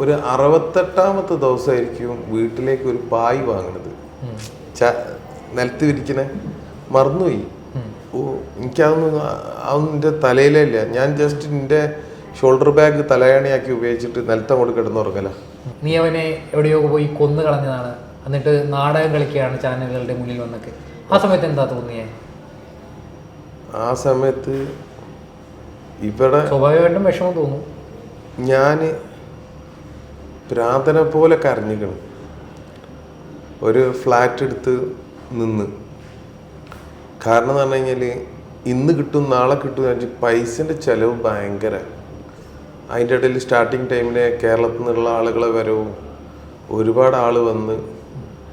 ഒരു അറുപത്തെട്ടാമത്തെ ദിവസമായിരിക്കും വീട്ടിലേക്ക് ഒരു പായ് വാങ്ങണത്. നിലത്ത് വിരിക്കണേ. മറന്നുപോയി. ഓ എനിക്കതൊന്നും അതൊന്നും എന്റെ തലയിലേ ഇല്ല. ഞാൻ ജസ്റ്റ് എന്റെ ഷോൾഡർ ബാഗ് തലയാണിയാക്കി ഉപയോഗിച്ചിട്ട് നിലത്തെ അങ്ങോട്ട് കിടന്നുറങ്ങല. നീ അവനെ എവിടെയോ പോയി കൊന്നു കളഞ്ഞതാണ്. എന്നിട്ട് നാടകം കളിക്കുകയാണ് ചാനലുകളുടെ മുന്നിൽ വന്നൊക്കെ. ആ സമയത്ത് എന്താ തോന്നിയേ? ആ സമയത്ത് ഇവിടെ സ്വാഭാവികമായിട്ടും വിഷമം തോന്നും. ഞാൻ ഭ്രാന്തനെ പോലെ കരഞ്ഞിക്കണം ഒരു ഫ്ലാറ്റ് എടുത്ത് നിന്ന്. കാരണം എന്ന് പറഞ്ഞു കഴിഞ്ഞാൽ ഇന്ന് കിട്ടും നാളെ കിട്ടും എന്ന് വെച്ചാൽ പൈസന്റെ ചിലവ് ഭയങ്കര. അതിന്റെ ഇടയിൽ സ്റ്റാർട്ടിങ് ടൈമിലെ കേരളത്തിൽ നിന്നുള്ള ആളുകളെ വരവും ഒരുപാട് ആൾ വന്ന്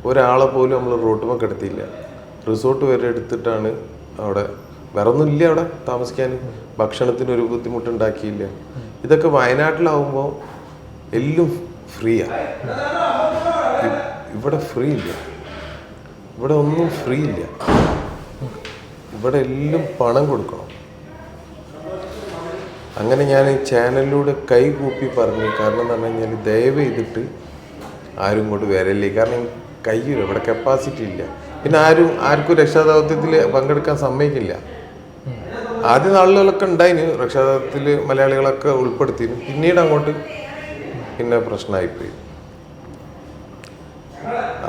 ഒരാളെ പോലും നമ്മൾ റോട്ടുമൊക്കെ എടുത്തില്ല. റിസോർട്ട് വരെ എടുത്തിട്ടാണ് അവിടെ. വേറെ ഒന്നും ഇല്ല അവിടെ താമസിക്കാൻ. ഭക്ഷണത്തിന് ഒരു ബുദ്ധിമുട്ടുണ്ടാക്കിയില്ല. ഇതൊക്കെ വയനാട്ടിലാവുമ്പോൾ എല്ലാം ഫ്രീയാ? ഇവിടെ ഫ്രീ ഇല്ല ഇവിടെ ഒന്നും ഫ്രീ ഇല്ല ഇവിടെ എല്ലാം പണം കൊടുക്കണം. അങ്ങനെ ഞാൻ ഈ ചാനലിലൂടെ കൈകൂപ്പി പറഞ്ഞു. കാരണം എന്ന് പറഞ്ഞു കഴിഞ്ഞാൽ ദയവ് ചെയ്തിട്ട് ആരും ഇങ്ങോട്ട് വരല്ലേ കാരണം കയ്യില്ല ഇവിടെ കപ്പാസിറ്റി ഇല്ല. പിന്നെ ആരും ആർക്കും രക്ഷാദൗത്യത്തിൽ പങ്കെടുക്കാൻ സമ്മതിക്കില്ല. ആദ്യ നാളുകളൊക്കെ ഉണ്ടായിന്. രക്ഷാദൗത്യത്തിൽ മലയാളികളൊക്കെ ഉൾപ്പെടുത്തിയിരുന്നു പിന്നീട് അങ്ങോട്ട് പിന്നെ പ്രശ്നമായിപ്പോയി.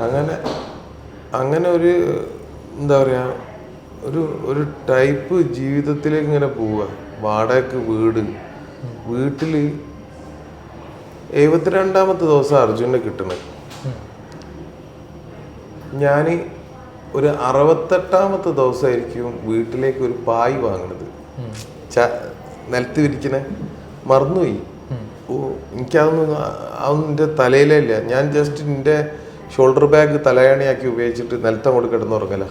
അങ്ങനെ അങ്ങനെ ഒരു എന്താ പറയുക ഒരു ഒരു ടൈപ്പ് ജീവിതത്തിലേക്ക് ഇങ്ങനെ പോവുക. വാടകയ്ക്ക് വീട്. വീട്ടിൽ എഴുപത്തിരണ്ടാമത്തെ ദിവസം അർജുനെ കിട്ടണത് ഞാൻ ഒരു അറുപത്തെട്ടാമത്തെ ദിവസമായിരിക്കും വീട്ടിലേക്ക് ഒരു പായ് വാങ്ങണത്. ച നിലത്ത് വിരിക്കണേ. മറന്നുപോയി. എനിക്കതൊന്നും അതൊന്നും എന്റെ തലയിലേ ഇല്ല. ഞാൻ ജസ്റ്റ് എന്റെ ഷോൾഡർ ബാഗ് തലയണയാക്കി ഉപയോഗിച്ചിട്ട് നിലത്ത് കൊണ്ട് കിടന്നുറങ്ങല.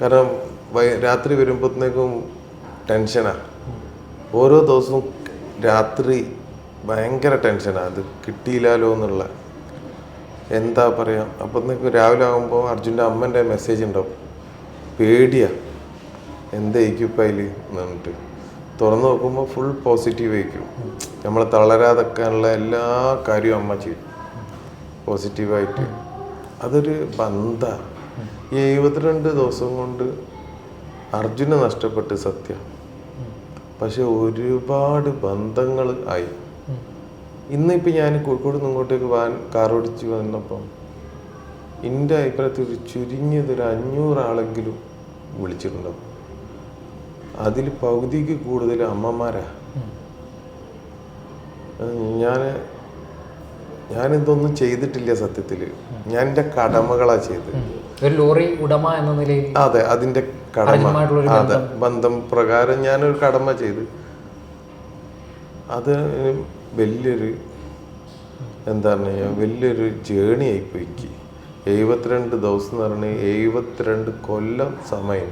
കാരണം രാത്രി വരുമ്പോഴത്തേക്കും ടെൻഷനാ. ഓരോ ദിവസവും രാത്രി ഭയങ്കര ടെൻഷനാണ് അത് കിട്ടിയില്ലല്ലോ എന്നുള്ള. എന്താ പറയാ? അപ്പോഴത്തേക്കും രാവിലെ ആകുമ്പോൾ അർജുന്റെ അമ്മന്റെ മെസ്സേജ് ഉണ്ടാവും പേടിയാ. എന്തായിരിക്കും ഇപ്പം അതിൽ എന്ന് പറഞ്ഞിട്ട്. തുറന്നു നോക്കുമ്പോൾ ഫുൾ പോസിറ്റീവ് ആയിരിക്കും. നമ്മൾ തളരാതെക്കാനുള്ള എല്ലാ കാര്യവും അമ്മ ചെയ്യും. പോസിറ്റീവായിട്ട് അതൊരു ബന്ധ. ഈ എഴുപത്തിരണ്ട് ദിവസം കൊണ്ട് അർജുനെ നഷ്ടപ്പെട്ട് സത്യം. പക്ഷെ ഒരുപാട് ബന്ധങ്ങൾ ആയി. ഇന്നിപ്പോൾ ഞാൻ കോഴിക്കോട് നിന്ന് ഇങ്ങോട്ടേക്ക് വാൻ കാർ ഓടിച്ച് വന്നപ്പം എന്റെ അഭിപ്രായത്തിൽ ഒരു ചുരുങ്ങിയത് ഒരു അഞ്ഞൂറ് ആളെങ്കിലും വിളിച്ചിട്ടുണ്ടാവും. അതിൽ പകുതിക്ക് കൂടുതൽ അമ്മമാരാ. ഞാൻ ഞാനിതൊന്നും ചെയ്തിട്ടില്ല സത്യത്തിൽ. ഞാൻ എന്റെ കടമകളാ ചെയ്ത് ഒരു ലോറി ഉടമ എന്ന നിലയിൽ അതെ അതിന്റെ കടമ. അതെ ബന്ധം. പ്രകാരം ഞാനൊരു കടമ ചെയ്ത്. അത് വലിയൊരു എന്താ പറയുക വലിയൊരു ജേണി ആയിപ്പോയി എനിക്ക്. എഴുപത്തിരണ്ട് ദിവസം എന്ന് പറഞ്ഞ എഴുപത്തിരണ്ട് കൊല്ലം സമയം.